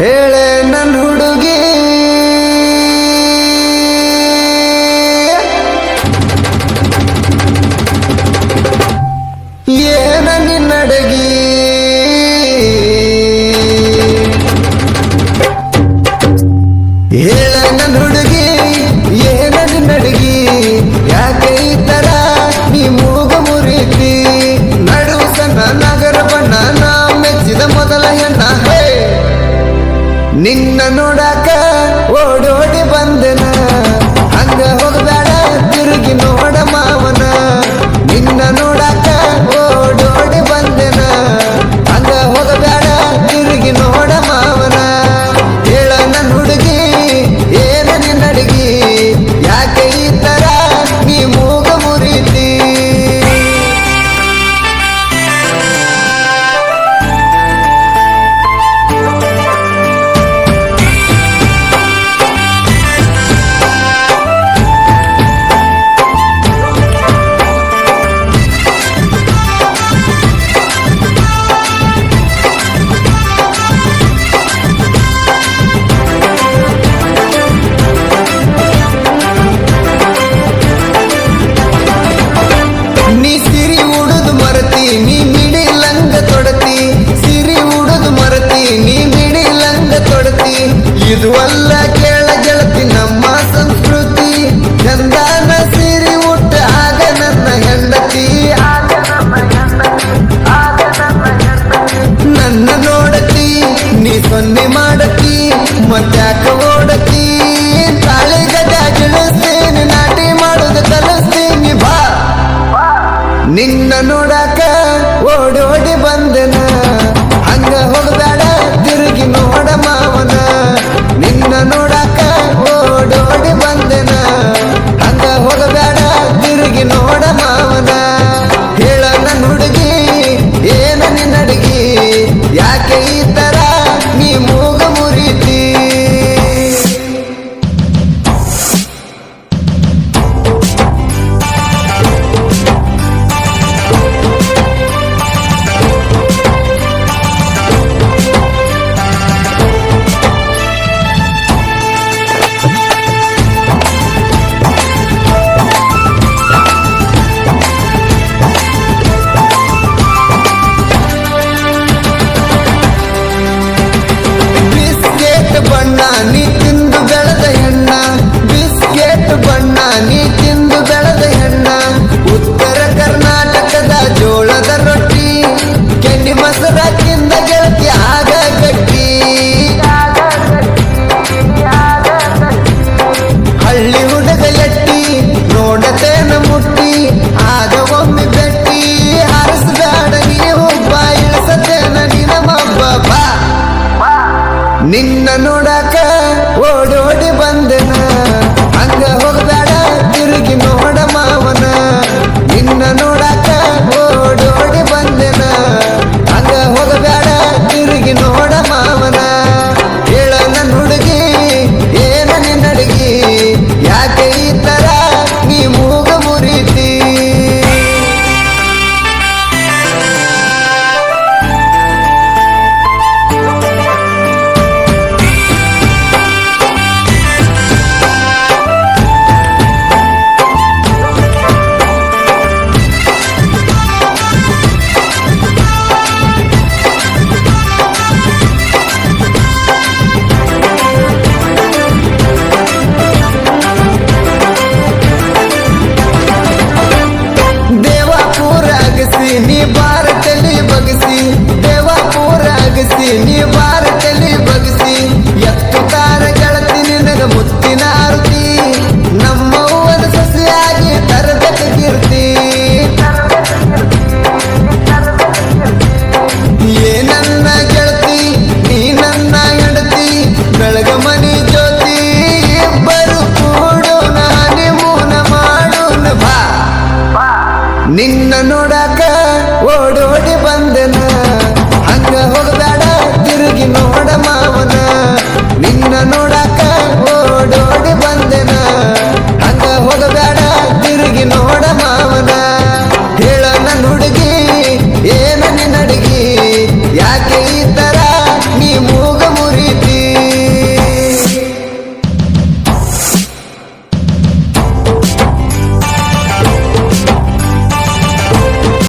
ಹೇಳೆ ನನ್ನ ಹುಡುಗ ನಿನ್ನ ನೋಡಕ ಓಡೋಡಿ ಬಂದನ. ಹಂಗ ಹೋಗಬೇಡ ತಿರುಗಿ ನೋಡ ಮಾವನ. ನಿನ್ನ ನಿನ್ನ ನೋಡಕ ಓಡೋಡಿ ಬಂದೆನ. ಹಂಗ ಹೋಗ್ಬೇಡ ತಿರುಗಿ ನೋಡ ಮಾವನ. ನಿನ್ನ ನೋಡ திருகி நோடமா